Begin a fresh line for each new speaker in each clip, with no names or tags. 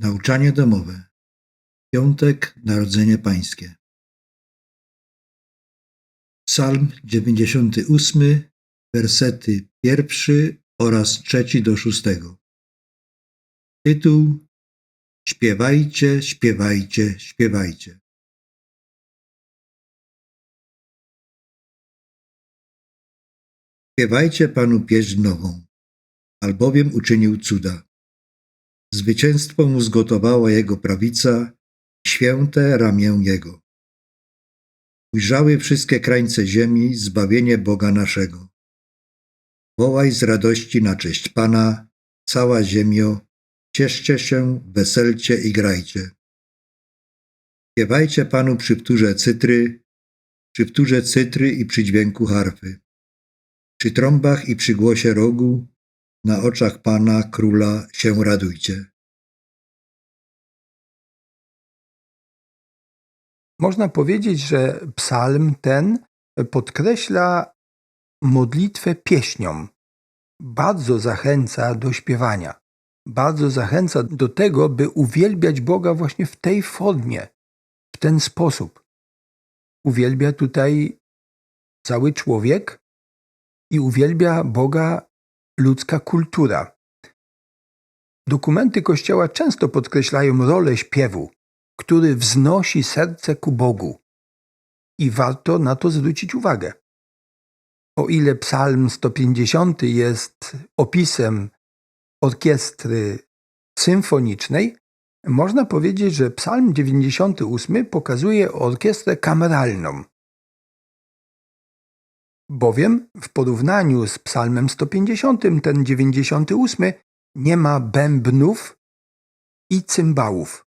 Nauczanie domowe. Piątek Narodzenie Pańskie. Psalm 98, wersety pierwszy oraz trzeci do szóstego. Tytuł Śpiewajcie, śpiewajcie, śpiewajcie. Śpiewajcie Panu pieśń nową, albowiem uczynił cuda. Zwycięstwo mu zgotowała jego prawica, święte ramię jego. Ujrzały wszystkie krańce ziemi zbawienie Boga naszego. Wołaj z radości na cześć Pana, cała ziemio, cieszcie się, weselcie i grajcie. Śpiewajcie Panu przy wtórze cytry, przy wtórze cytry i przy dźwięku harfy, przy trąbach i przy głosie rogu, na oczach Pana Króla się radujcie.
Można powiedzieć, że psalm ten podkreśla modlitwę pieśnią. Bardzo zachęca do śpiewania. Bardzo zachęca do tego, by uwielbiać Boga właśnie w tej formie, w ten sposób. Uwielbia tutaj cały człowiek i uwielbia Boga ludzka kultura. Dokumenty Kościoła często podkreślają rolę śpiewu, który wznosi serce ku Bogu. I warto na to zwrócić uwagę. O ile Psalm 150 jest opisem orkiestry symfonicznej, można powiedzieć, że Psalm 98 pokazuje orkiestrę kameralną. Bowiem w porównaniu z Psalmem 150 ten 98 nie ma bębnów i cymbałów.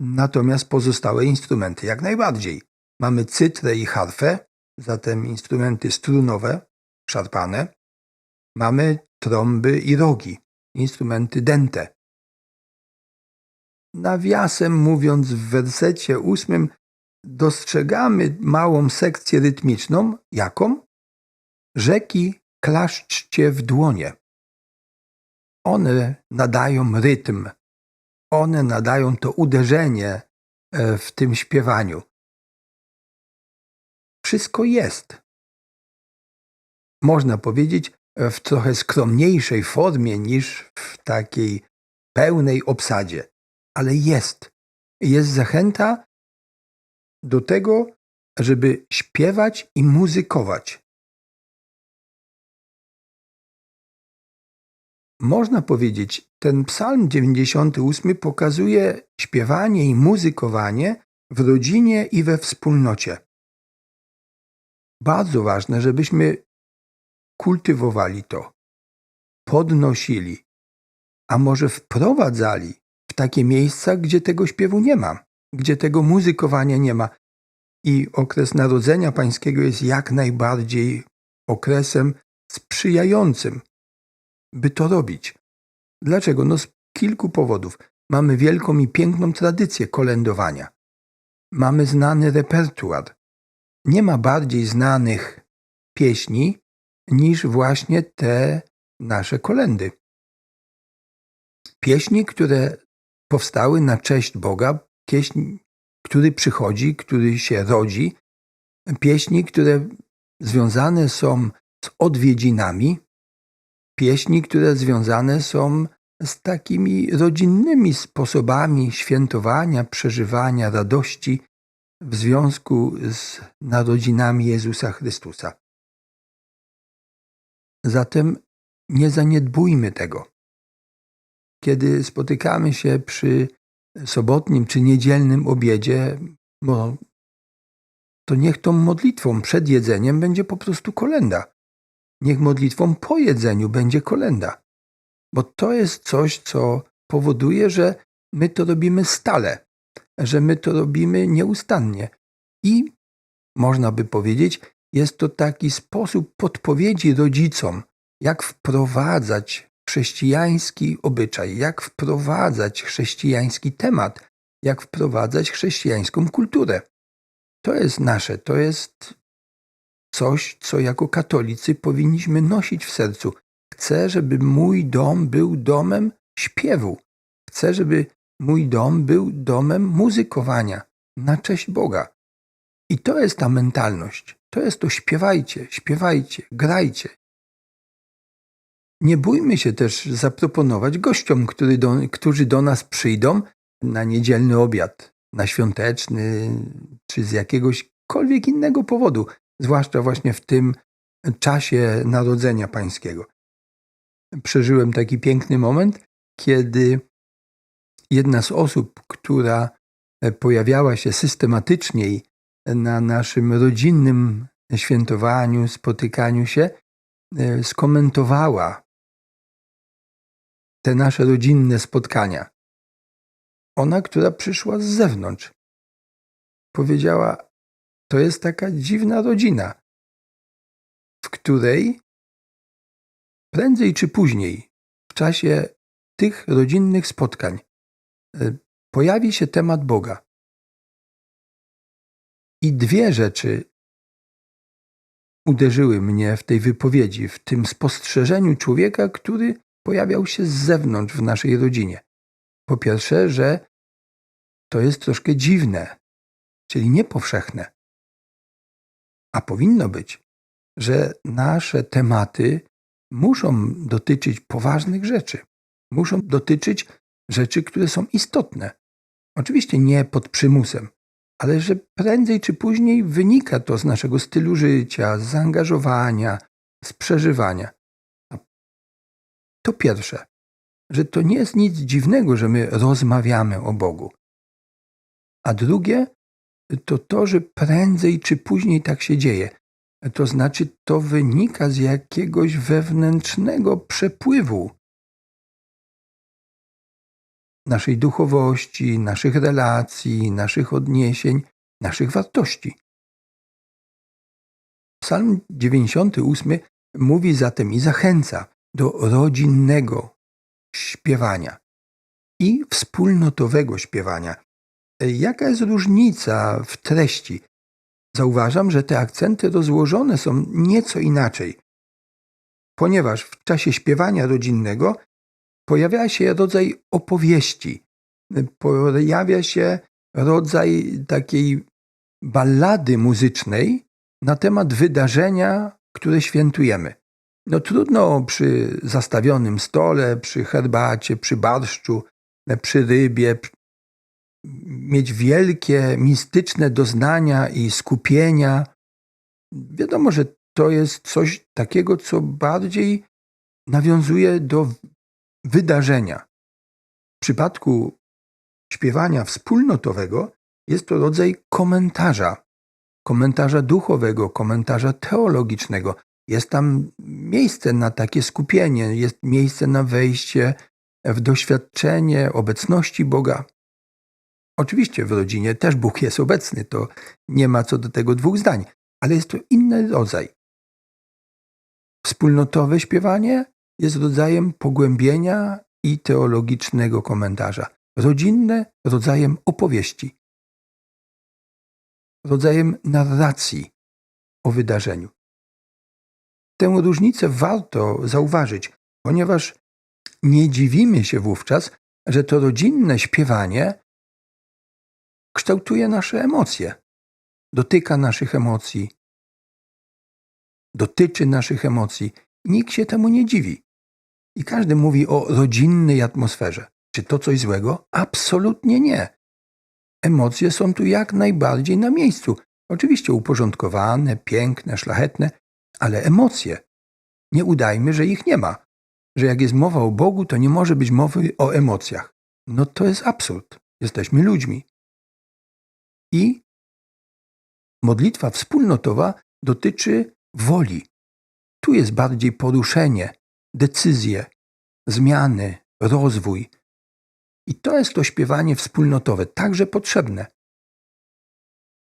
Natomiast pozostałe instrumenty jak najbardziej. Mamy cytrę i harfę, zatem instrumenty strunowe, szarpane. Mamy trąby i rogi, instrumenty dęte. Nawiasem mówiąc, w wersecie ósmym dostrzegamy małą sekcję rytmiczną, jaką? Rzeki klaszczcie w dłonie. One nadają rytm, one nadają to uderzenie e, w tym śpiewaniu. Wszystko jest. Można powiedzieć e, w trochę skromniejszej formie niż w takiej pełnej obsadzie, ale jest. Jest zachęta do tego, żeby śpiewać i muzykować. Można powiedzieć, ten psalm 98 pokazuje śpiewanie i muzykowanie w rodzinie i we wspólnocie. Bardzo ważne, żebyśmy kultywowali to, podnosili, a może wprowadzali w takie miejsca, gdzie tego śpiewu nie ma, gdzie tego muzykowania nie ma. I okres Narodzenia Pańskiego jest jak najbardziej okresem sprzyjającym by to robić. Dlaczego? No z kilku powodów. Mamy wielką i piękną tradycję kolędowania. Mamy znany repertuar. Nie ma bardziej znanych pieśni niż właśnie te nasze kolendy. Pieśni, które powstały na cześć Boga, pieśń, który przychodzi, który się rodzi, pieśni, które związane są z odwiedzinami, pieśni, które związane są z takimi rodzinnymi sposobami świętowania, przeżywania radości w związku z narodzinami Jezusa Chrystusa. Zatem nie zaniedbujmy tego. Kiedy spotykamy się przy sobotnim czy niedzielnym obiedzie, to niech tą modlitwą przed jedzeniem będzie po prostu kolenda. Niech modlitwą po jedzeniu będzie kolenda. Bo to jest coś, co powoduje, że my to robimy stale, że my to robimy nieustannie. I można by powiedzieć, jest to taki sposób podpowiedzi rodzicom, jak wprowadzać chrześcijański obyczaj, jak wprowadzać chrześcijański temat, jak wprowadzać chrześcijańską kulturę. To jest nasze, to jest coś, co jako katolicy powinniśmy nosić w sercu. Chcę, żeby mój dom był domem śpiewu. Chcę, żeby mój dom był domem muzykowania na cześć Boga. I to jest ta mentalność. To jest to śpiewajcie, śpiewajcie, grajcie. Nie bójmy się też zaproponować gościom, który do, którzy do nas przyjdą na niedzielny obiad, na świąteczny, czy z jakiegośkolwiek innego powodu, zwłaszcza właśnie w tym czasie Narodzenia Pańskiego. Przeżyłem taki piękny moment, kiedy jedna z osób, która pojawiała się systematycznie na naszym rodzinnym świętowaniu, spotykaniu się, e, skomentowała te nasze rodzinne spotkania. Ona, która przyszła z zewnątrz, powiedziała: To jest taka dziwna rodzina, w której prędzej czy później, w czasie tych rodzinnych spotkań, e, pojawi się temat Boga. I dwie rzeczy uderzyły mnie w tej wypowiedzi, w tym spostrzeżeniu człowieka, który pojawiał się z zewnątrz w naszej rodzinie. Po pierwsze, że to jest troszkę dziwne, czyli niepowszechne. A powinno być, że nasze tematy muszą dotyczyć poważnych rzeczy. Muszą dotyczyć rzeczy, które są istotne. Oczywiście nie pod przymusem, ale że prędzej czy później wynika to z naszego stylu życia, z zaangażowania, z przeżywania. To pierwsze, że to nie jest nic dziwnego, że my rozmawiamy o Bogu. A drugie, to to, że prędzej czy później tak się dzieje. To znaczy, to wynika z jakiegoś wewnętrznego przepływu naszej duchowości, naszych relacji, naszych odniesień, naszych wartości. Psalm 98 mówi zatem i zachęca do rodzinnego śpiewania i wspólnotowego śpiewania. Jaka jest różnica w treści? Zauważam, że te akcenty rozłożone są nieco inaczej, ponieważ w czasie śpiewania rodzinnego pojawia się rodzaj opowieści, pojawia się rodzaj takiej ballady muzycznej na temat wydarzenia, które świętujemy. No trudno przy zastawionym stole, przy herbacie, przy barszczu, przy rybie mieć wielkie, mistyczne doznania i skupienia. Wiadomo, że to jest coś takiego, co bardziej nawiązuje do wydarzenia. W przypadku śpiewania wspólnotowego jest to rodzaj komentarza, komentarza duchowego, komentarza teologicznego. Jest tam miejsce na takie skupienie, jest miejsce na wejście w doświadczenie obecności Boga. Oczywiście w rodzinie też Bóg jest obecny, to nie ma co do tego dwóch zdań, ale jest to inny rodzaj. Wspólnotowe śpiewanie jest rodzajem pogłębienia i teologicznego komentarza. Rodzinne rodzajem opowieści, rodzajem narracji o wydarzeniu. Tę różnicę warto zauważyć, ponieważ nie dziwimy się wówczas, że to rodzinne śpiewanie kształtuje nasze emocje, dotyka naszych emocji, dotyczy naszych emocji. Nikt się temu nie dziwi. I każdy mówi o rodzinnej atmosferze. Czy to coś złego? Absolutnie nie. Emocje są tu jak najbardziej na miejscu. Oczywiście uporządkowane, piękne, szlachetne, ale emocje. Nie udajmy, że ich nie ma. Że jak jest mowa o Bogu, to nie może być mowy o emocjach. No to jest absurd. Jesteśmy ludźmi. I modlitwa wspólnotowa dotyczy woli. Tu jest bardziej poruszenie, decyzje, zmiany, rozwój. I to jest to śpiewanie wspólnotowe, także potrzebne.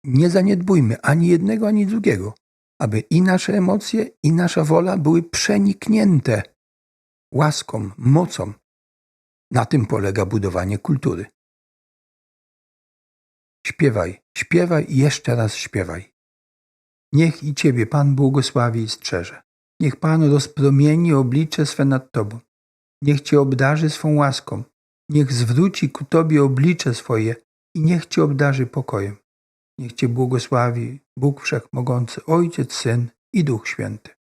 Nie zaniedbujmy ani jednego, ani drugiego, aby i nasze emocje, i nasza wola były przeniknięte łaską, mocą. Na tym polega budowanie kultury. Śpiewaj, śpiewaj i jeszcze raz śpiewaj. Niech i Ciebie Pan błogosławi i strzeże. Niech Pan rozpromieni oblicze swe nad Tobą. Niech Cię obdarzy swą łaską. niech zwróci ku Tobie oblicze swoje i niech Cię obdarzy pokojem. Niech Cię błogosławi Bóg Wszechmogący, Ojciec, Syn i Duch Święty.